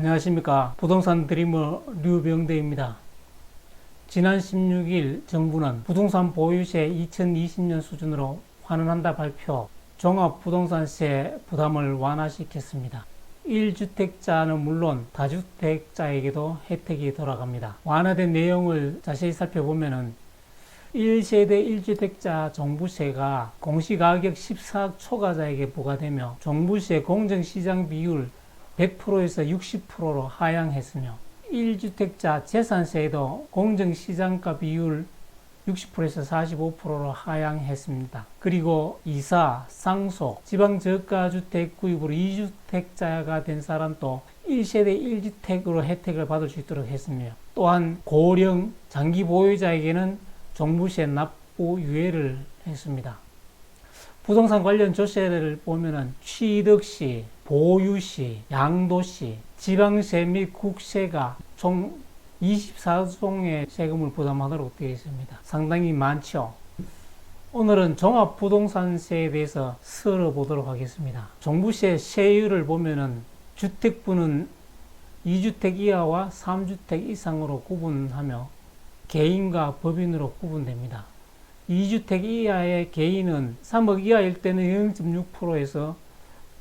안녕하십니까. 부동산 드리머 류병대입니다. 지난 16일 정부는 부동산 보유세 2020년 수준으로 환원한다 발표, 종합부동산세 부담을 완화시켰습니다. 1주택자는 물론 다주택자에게도 혜택이 돌아갑니다. 완화된 내용을 자세히 살펴보면은 1세대 1주택자 종부세가 공시가격 14억 초과자에게 부과되며 종부세 공정시장 비율 100%에서 60%로 하향했으며 1주택자 재산세도 공정시장가 비율 60%에서 45%로 하향했습니다. 그리고 이사, 상속, 지방저가주택 구입으로 2주택자가 된 사람도 1세대 1주택으로 혜택을 받을 수 있도록 했으며 또한 고령 장기 보유자에게는 종부세 납부 유예를 했습니다. 부동산 관련 조세를 보면은 취득시, 보유시, 양도시, 지방세 및 국세가 총 24종의 세금을 부담하도록 되어 있습니다. 상당히 많죠. 오늘은 종합부동산세에 대해서 쓸어보도록 하겠습니다. 종부세 세율을 보면은 주택부는 2주택 이하와 3주택 이상으로 구분하며 개인과 법인으로 구분됩니다. 2주택 이하의 개인은 3억 이하일 때는 0.6%에서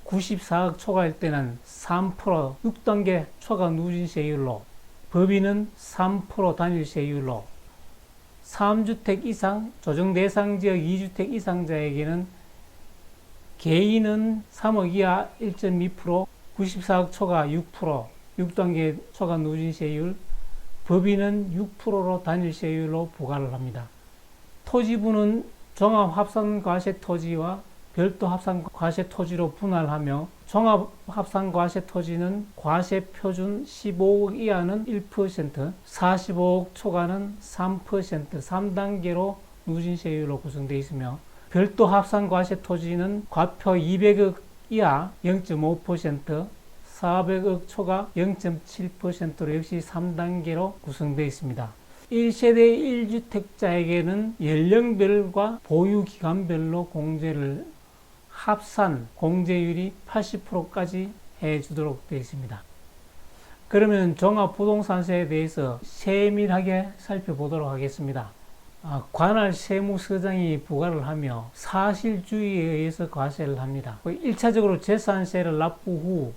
94억 초과일 때는 3% 6단계 초과 누진세율로 법인은 3% 단일세율로 3주택 이상 조정 대상 지역 2주택 이상자에게는 개인은 3억 이하 1.2% 94억 초과 6% 6단계 초과 누진세율 법인은 6%로 단일세율로 부과를 합니다. 토지부는 종합합산과세 토지와 별도 합산과세 토지로 분할하며 종합합산과세 토지는 과세 표준 15억 이하는 1%, 45억 초과는 3%, 3단계로 누진세율로 구성되어 있으며 별도 합산과세 토지는 과표 200억 이하 0.5%, 400억 초과 0.7%로 역시 3단계로 구성되어 있습니다. 1세대 1주택자에게는 연령별과 보유기간별로 공제를 합산 공제율이 80%까지 해주도록 되어 있습니다. 그러면 종합부동산세에 대해서 세밀하게 살펴보도록 하겠습니다. 아, 관할 세무서장이 부과를 하며 사실주의에 의해서 과세를 합니다. 1차적으로 재산세를 납부 후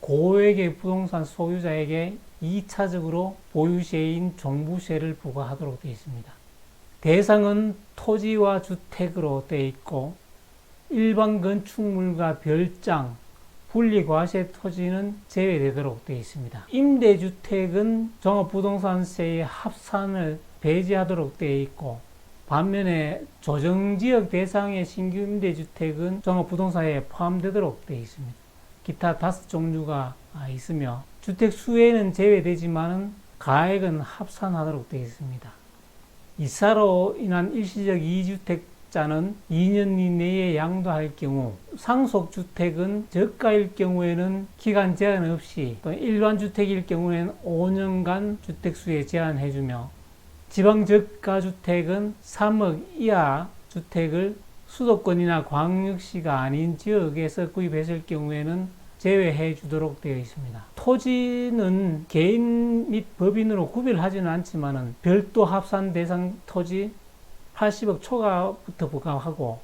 고액의 부동산 소유자에게 2차적으로 보유세인 종부세를 부과하도록 되어 있습니다. 대상은 토지와 주택으로 되어 있고 일반 건축물과 별장, 분리과세 토지는 제외되도록 되어 있습니다. 임대주택은 종합부동산세의 합산을 배제하도록 되어 있고 반면에 조정지역 대상의 신규 임대주택은 종합부동산에 포함되도록 되어 있습니다. 기타 다섯 종류가 있으며 주택 수에는 제외되지만 가액은 합산하도록 되어 있습니다. 이사로 인한 일시적 2주택자는 2년 이내에 양도할 경우 상속주택은 저가일 경우에는 기간 제한 없이 또 일반주택일 경우에는 5년간 주택수에 제한해주며 지방저가주택은 3억 이하 주택을 수도권이나 광역시가 아닌 지역에서 구입했을 경우에는 제외해 주도록 되어 있습니다. 토지는 개인 및 법인으로 구별하지는 않지만 별도 합산 대상 토지 80억 초과부터 부과하고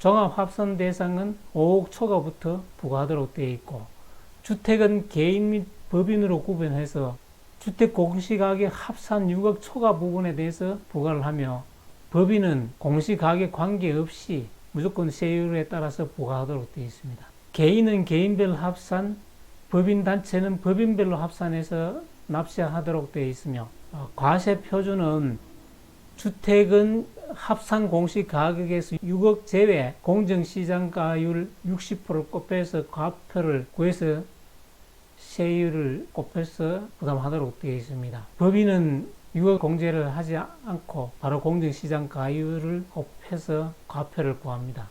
종합 합산 대상은 5억 초과부터 부과하도록 되어 있고 주택은 개인 및 법인으로 구분해서 주택 공시가격 합산 6억 초과 부분에 대해서 부과를 하며 법인은 공시가격 관계없이 무조건 세율에 따라서 부과하도록 되어 있습니다. 개인은 개인별 합산, 법인 단체는 법인별로 합산해서 납세하도록 되어 있으며 어, 과세 표준은 주택은 합산 공시 가격에서 6억 제외 공정시장가율 60%를 곱해서 과표를 구해서 세율을 곱해서 부담하도록 되어 있습니다. 법인은 6억 공제를 하지 않고 바로 공정시장 가율을 곱해서 과표를 구합니다.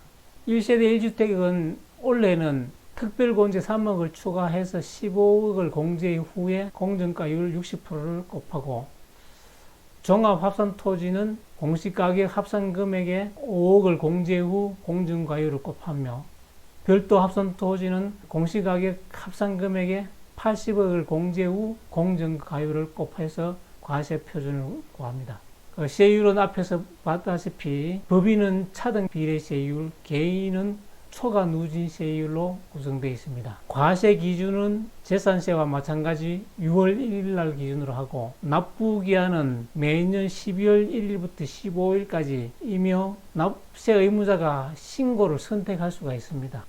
1세대 1주택은 올해는 특별공제 3억을 추가해서 15억을 공제 후에 공정가율 60%를 곱하고 종합합산 토지는 공시가격 합산 금액에 5억을 공제 후 공정가율을 곱하며 별도 합산 토지는 공시가격 합산 금액에 80억을 공제 후 공정가율을 곱해서 과세 표준을 구합니다. 어, 세율은 앞에서 봤다시피 법인은 차등 비례 세율, 개인은 초과 누진 세율로 구성되어 있습니다. 과세 기준은 재산세와 마찬가지 6월 1일 날 기준으로 하고 납부 기한은 매년 12월 1일부터 15일까지이며 납세 의무자가 신고를 선택할 수가 있습니다.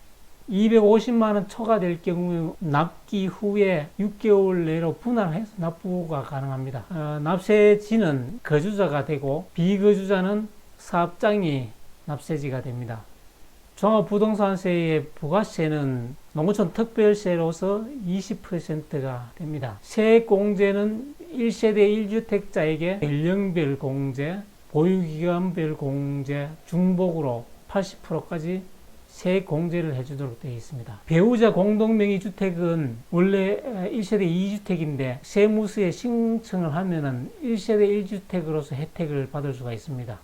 250만 원 초과될 경우 납기 후에 6개월 내로 분할해서 납부가 가능합니다. 어, 납세지는 거주자가 되고 비거주자는 사업장이 납세지가 됩니다. 종합부동산세의 부가세는 농어촌 특별세로서 20%가 됩니다. 세액공제는 1세대 1주택자에게 연령별 공제, 보유기간별 공제, 중복으로 80%까지 세액 공제를 해주도록 되어 있습니다. 배우자 공동명의 주택은 원래 1세대 2주택인데 세무서에 신청을 하면은 1세대 1주택으로서 혜택을 받을 수가 있습니다.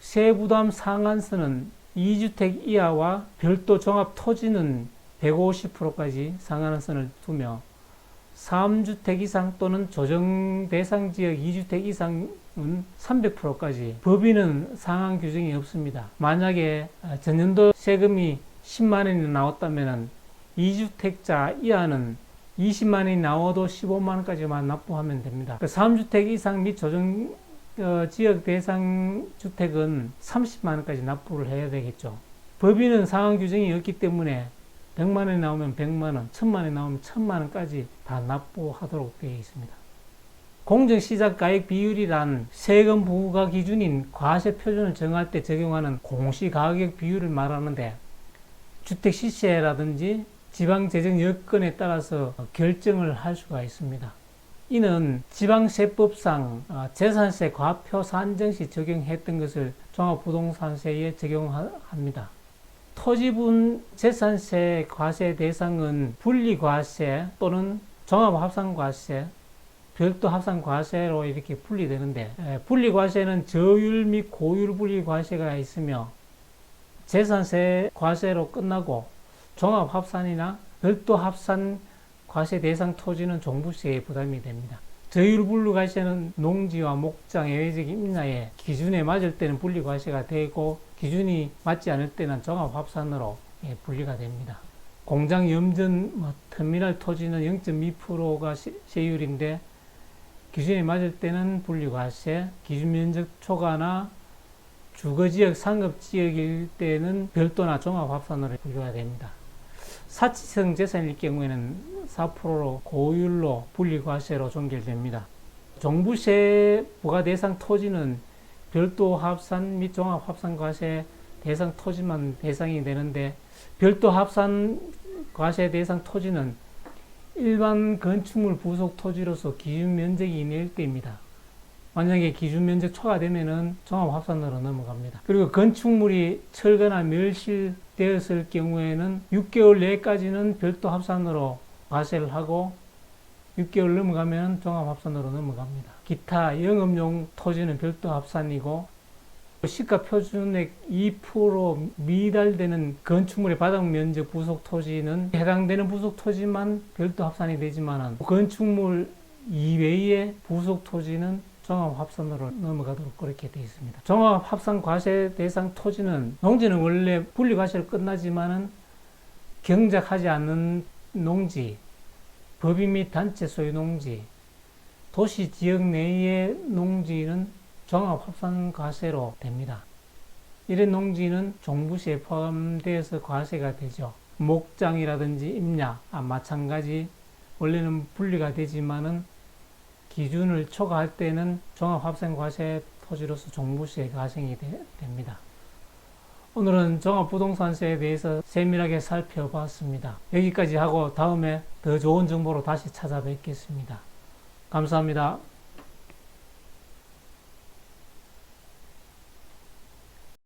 세부담 상한선은 2주택 이하와 별도 종합 토지는 150%까지 상한한 선을 두며 3주택 이상 또는 조정 대상 지역 2주택 이상은 300%까지 법인은 상한 규정이 없습니다. 만약에 전년도 세금이 10만 원이 나왔다면 2주택자 이하는 20만 원이 나와도 15만 원까지만 납부하면 됩니다. 3주택 이상 및 조정 어, 지역 대상 주택은 30만 원까지 납부를 해야 되겠죠. 법인은 상한 규정이 없기 때문에 100만 원이 나오면 100만 원, 1000만 원이 나오면 1000만 원까지 다 납부하도록 되어 있습니다. 공정시작 가액 비율이란 세금 부과 기준인 과세 표준을 정할 때 적용하는 공시가격 비율을 말하는데 주택 시세라든지 지방 재정 여건에 따라서 결정을 할 수가 있습니다. 이는 지방세법상 어, 재산세 과표 산정 시 적용했던 것을 종합부동산세에 적용합니다. 토지분 재산세 과세 대상은 분리과세 또는 종합합산과세, 별도 합산과세로 이렇게 분리되는데 분리과세는 저율 및 고율 분리과세가 있으며 재산세 과세로 끝나고 종합합산이나 별도 합산 과세 대상 토지는 종부세에 부담이 됩니다. 저율 분리과세는 농지와 목장, 예외적 임야에 기준에 맞을 때는 분리 과세가 되고 기준이 맞지 않을 때는 종합합산으로 예, 분리가 됩니다. 공장 염전 뭐, 터미널 토지는 0.2%가 세율인데 기준에 맞을 때는 분리 과세, 기준 면적 초과나 주거지역, 상급지역일 때는 별도나 종합합산으로 분류가 됩니다. 사치성 재산일 경우에는 4%로 고율로 분리과세로 종결됩니다. 종부세 부과 대상 토지는 별도 합산 및 종합 합산 과세 대상 토지만 대상이 되는데 별도 합산 과세 대상 토지는 일반 건축물 부속 토지로서 기준 면적이 이낼 때입니다. 만약에 기준 면적 초과되면은 종합 합산으로 넘어갑니다. 그리고 건축물이 철거나 멸실 되었을 경우에는 6개월 내까지는 별도 합산으로 과세를 하고 6개월 넘어가면 종합 합산으로 넘어갑니다. 기타 영업용 토지는 별도 합산이고 시가 표준액 2% 미달되는 건축물의 바닥 면적 부속 토지는 해당되는 부속 토지만 별도 합산이 되지만 건축물 이외의 부속 토지는 종합 합산으로 넘어가도록 그렇게 되어 있습니다. 종합 합산 과세 대상 토지는 농지는 원래 분리 과세를 끝나지만은 경작하지 않는 농지, 법인 및 단체 소유 농지, 도시 지역 내의 농지는 종합 합산 과세로 됩니다. 이런 농지는 종부세에 포함되어서 과세가 되죠. 목장이라든지 임야, 아, 마찬가지 원래는 분리가 되지만은 기준을 초과할 때는 종합합산과세 토지로서 종부세 가생이 되, 됩니다. 오늘은 종합부동산세에 대해서 세밀하게 살펴봤습니다. 여기까지 하고 다음에 더 좋은 정보로 다시 찾아뵙겠습니다. 감사합니다.